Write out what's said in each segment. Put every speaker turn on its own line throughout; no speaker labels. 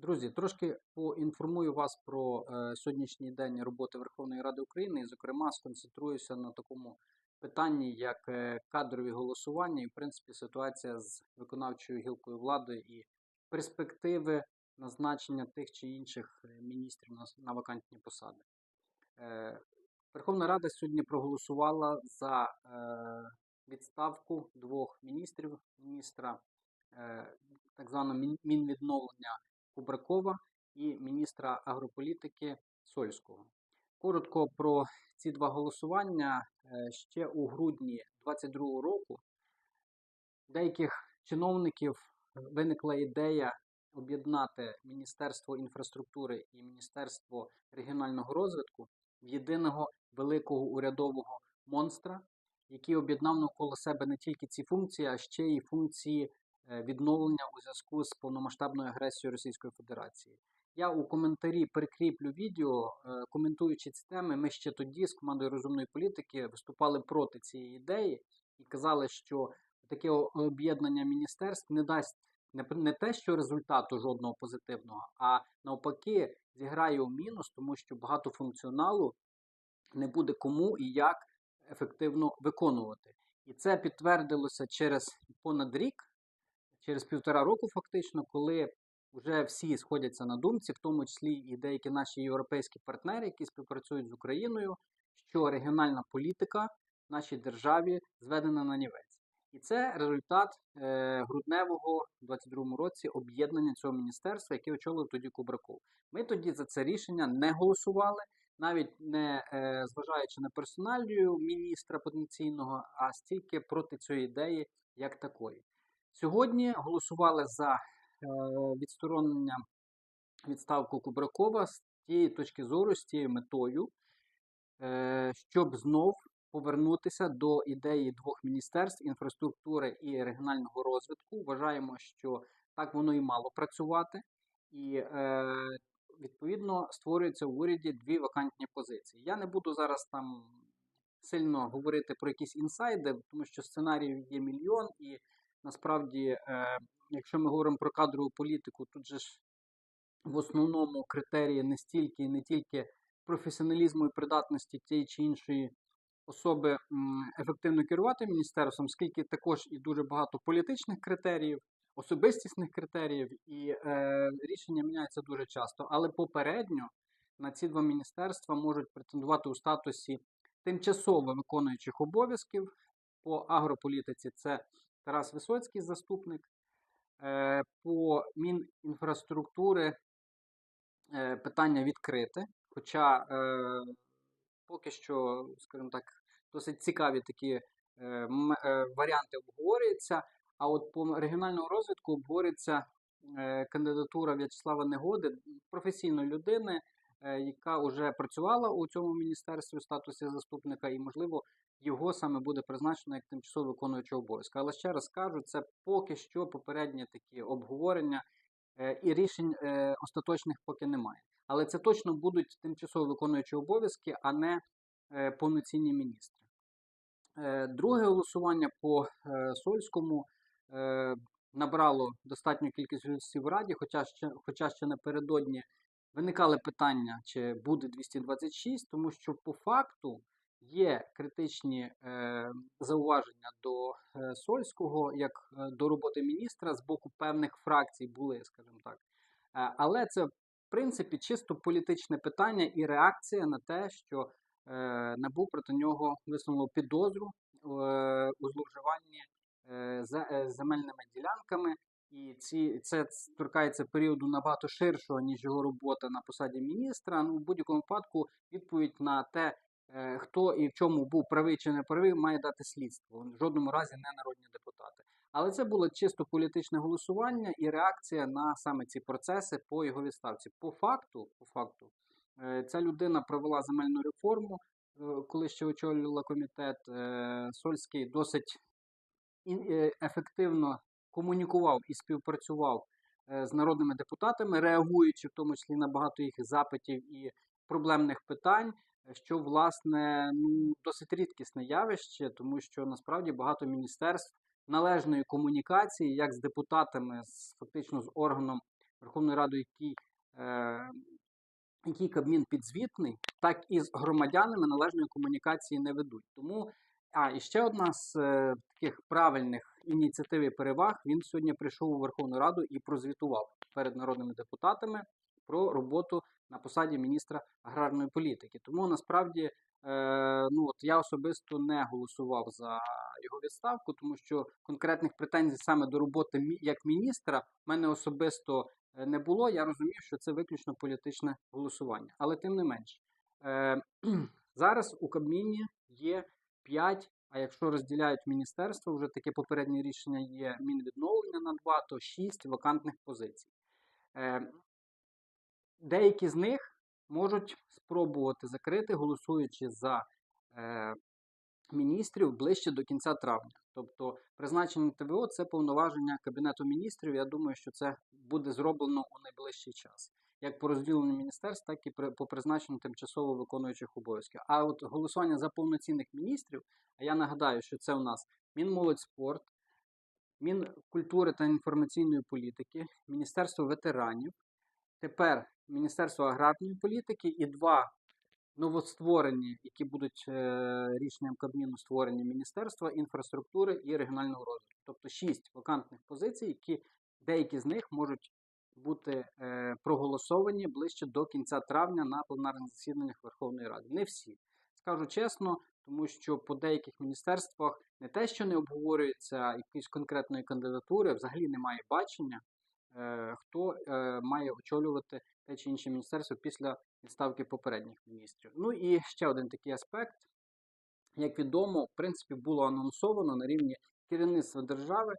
Друзі, трошки поінформую вас про е, сьогоднішній день роботи Верховної Ради України і, зокрема, сконцентруюся на такому питанні, як е, кадрові голосування, і, в принципі, ситуація з виконавчою гілкою влади і перспективи назначення тих чи інших е, міністрів на, вакантні посади. Верховна Рада сьогодні проголосувала за відставку двох міністрів: міністра так званого Мінвідновлення Кубракова і міністра агрополітики Сольського. Коротко про ці два голосування. Е, Ще у грудні 2022 року деяких чиновників виникла ідея об'єднати Міністерство інфраструктури і Міністерство регіонального розвитку в єдиного великого урядового монстра, який об'єднав навколо себе не тільки ці функції, а ще й функції відновлення у зв'язку з повномасштабною агресією Російської Федерації. Я у коментарі прикріплю відео, е, коментуючи ці теми. Ми ще тоді з командою розумної політики виступали проти цієї ідеї і казали, що таке об'єднання міністерств не дасть не те, що результату жодного позитивного, а навпаки зіграє у мінус, тому що багато функціоналу не буде кому і як ефективно виконувати. І це підтвердилося через понад рік, через півтора року, фактично, коли вже всі сходяться на думці, в тому числі і деякі наші європейські партнери, які співпрацюють з Україною, що регіональна політика в нашій державі зведена на нівець. І це результат е, грудневого в 22 році об'єднання цього міністерства, яке очолив тоді Кубраков. Ми тоді за це рішення не голосували, навіть не е, зважаючи на персоналію міністра потенційного, а стільки проти цієї ідеї як такої. Сьогодні голосували за е, відсторонення відставку Кубракова з тієї точки зору, з тією метою, е, щоб знов повернутися до ідеї двох міністерств інфраструктури і регіонального розвитку. Вважаємо, що так воно і мало працювати, і е, відповідно створюються в уряді дві вакантні позиції. Я не буду зараз там сильно говорити про якісь інсайди, тому що сценаріїв є мільйон, і насправді, е, якщо ми говоримо про кадрову політику, тут же ж в основному критерії не стільки і не тільки професіоналізму і придатності тієї чи іншої особи ефективно керувати міністерством, скільки також і дуже багато політичних критеріїв, особистісних критеріїв, і е, рішення міняються дуже часто. Але попередньо на ці два міністерства можуть претендувати у статусі тимчасово виконуючих обов'язків. По агрополітиці це Тарас Висоцький, заступник. Е, По Мінінфраструктури е, питання відкрите, хоча е, поки що, скажімо так, досить цікаві такі е, е, варіанти обговорюються. А от по регіональному розвитку обговорюється кандидатура В'ячеслава Негоди, професійної людини, яка вже працювала у цьому міністерстві у статусі заступника, і, можливо, його саме буде призначено як тимчасово виконуючого обов'язки. Але ще раз кажу, це поки що попередні такі обговорення е, і рішень е, остаточних поки немає. Але це точно будуть тимчасово виконуючі обов'язки, а не е, повноцінні міністри. Друге голосування по Сольському набрало достатню кількість голосів в Раді, хоча ще, хоча ще напередодні виникали питання, чи буде 226, тому що по факту є критичні е, зауваження до е, Сольського як е, до роботи міністра з боку певних фракцій були, скажімо так. Е, але це в принципі чисто політичне питання і реакція на те, що е, НАБУ проти нього висунуло підозру е, у зловживанні е, е, земельними ділянками. І ці, це торкається періоду набагато ширшого, ніж його робота на посаді міністра. Ну, в будь-якому випадку відповідь на те, хто і в чому був правий чи не правий, має дати слідство. В жодному разі не народні депутати. Але це було чисто політичне голосування і реакція на саме ці процеси по його відставці. По факту, по факту, е, ця людина провела земельну реформу, е, коли ще очолювала комітет. Е, Сольський досить е, ефективно комунікував і співпрацював е, з народними депутатами, реагуючи в тому числі на багато їх запитів і проблемних питань, що власне ну досить рідкісне явище, тому що насправді багато міністерств належної комунікації, як з депутатами, з фактично з органом Верховною Радою, який, е, який Кабмін підзвітний, так і з громадянами належної комунікації не ведуть. Тому, а і ще одна з е, таких правильних ініціатив і переваг. Він сьогодні прийшов у Верховну Раду і прозвітував перед народними депутатами про роботу на посаді міністра аграрної політики. Тому насправді е, ну от я особисто не голосував за його відставку, тому що конкретних претензій саме до роботи як міністра в мене особисто е, не було. Я розумів, що це виключно політичне голосування. Але тим не менш, е, зараз у Кабміні є 5, а якщо розділяють міністерство, вже таке попереднє рішення є мінвідновлення на 2, то 6 вакантних позицій. Е, Деякі з них можуть спробувати закрити, голосуючи за е, міністрів ближче до кінця травня. Тобто призначення ТВО це повноваження Кабінету міністрів. Я думаю, що це буде зроблено у найближчий час. Як по розділенню міністерств, так і по призначенню тимчасово виконуючих обов'язків. А от голосування за повноцінних міністрів, а я нагадаю, що це у нас Мінмолодь спорт, Мінкультури та інформаційної політики, Міністерство ветеранів, тепер Міністерство аграрної політики і два новостворені, які будуть е, рішенням Кабміну створені Міністерства інфраструктури і регіонального розвитку. Тобто шість вакантних позицій, які деякі з них можуть бути е, проголосовані ближче до кінця травня на пленарних засіданнях Верховної Ради. Не всі. Скажу чесно, тому що по деяких міністерствах не те, що не обговорюється якоїсь конкретної кандидатури, взагалі немає бачення, хто е, має очолювати те чи інше міністерство після відставки попередніх міністрів. Ну і ще один такий аспект. Як відомо, в принципі, було анонсовано на рівні керівництва держави,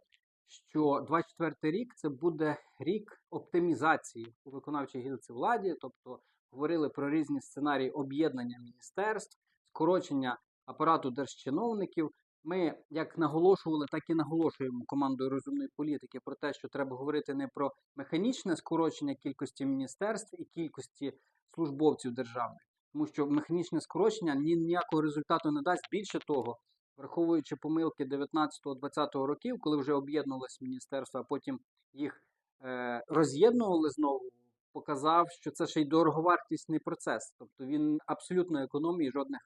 що 24 рік це буде рік оптимізації у виконавчій гілці владі, тобто говорили про різні сценарії об'єднання міністерств, скорочення апарату держчиновників. Ми як наголошували, так і наголошуємо командою розумної політики про те, що треба говорити не про механічне скорочення кількості міністерств і кількості службовців державних, тому що механічне скорочення ні ніякого результату не дасть. Більше того, враховуючи помилки 19-20 років, коли вже об'єднувалися міністерства, а потім їх е, роз'єднували знову, показав, що це ще й дороговартісний процес. Тобто він абсолютно економії, жодних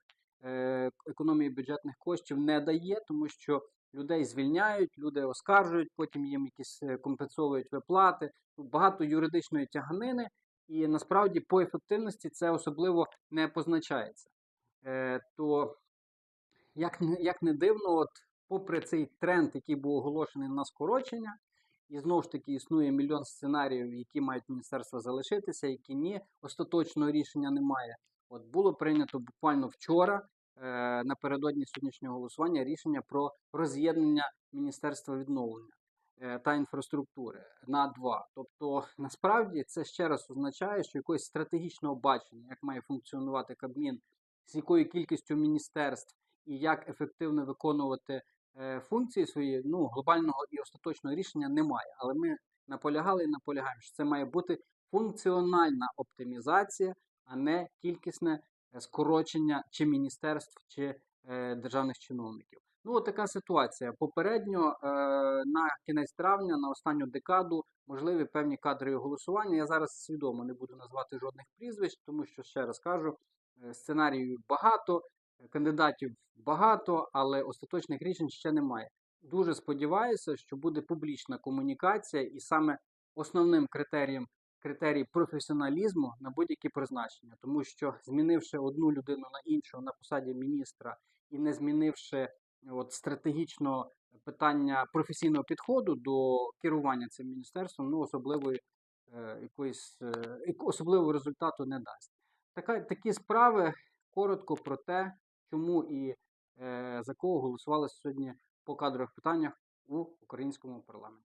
економії бюджетних коштів не дає, тому що людей звільняють, люди оскаржують, потім їм якісь е, компенсовують виплати. Багато юридичної тяганини, і насправді по ефективності це особливо не позначається. Е, то як, як не дивно, от попри цей тренд, який був оголошений на скорочення, і знову ж таки існує мільйон сценаріїв, які мають міністерства залишитися, які ні, остаточного рішення немає. От було прийнято буквально вчора, е, напередодні сьогоднішнього голосування, рішення про роз'єднання Міністерства відновлення е, та інфраструктури на два. Тобто, насправді це ще раз означає, що якогось стратегічного бачення, як має функціонувати Кабмін, з якою кількістю міністерств і як ефективно виконувати е, функції свої, ну, глобального і остаточного рішення немає. Але ми наполягали і наполягаємо, що це має бути функціональна оптимізація, а не кількісне е, скорочення чи міністерств, чи е, державних чиновників. Ну, от така ситуація. Попередньо е, на кінець травня, на останню декаду, можливі певні кадрові голосування. Я зараз свідомо не буду назвати жодних прізвищ, тому що ще раз кажу, сценаріїв багато, кандидатів багато, але остаточних рішень ще немає. Дуже сподіваюся, що буде публічна комунікація, і саме основним критерієм критерій професіоналізму на будь-які призначення, тому що змінивши одну людину на іншу на посаді міністра і не змінивши от стратегічно питання професійного підходу до керування цим міністерством, ну особливої е, якоїсь е, особливого результату не дасть. Така, такі справи коротко про те, чому і е, за кого голосували сьогодні по кадрових питаннях у українському парламенті.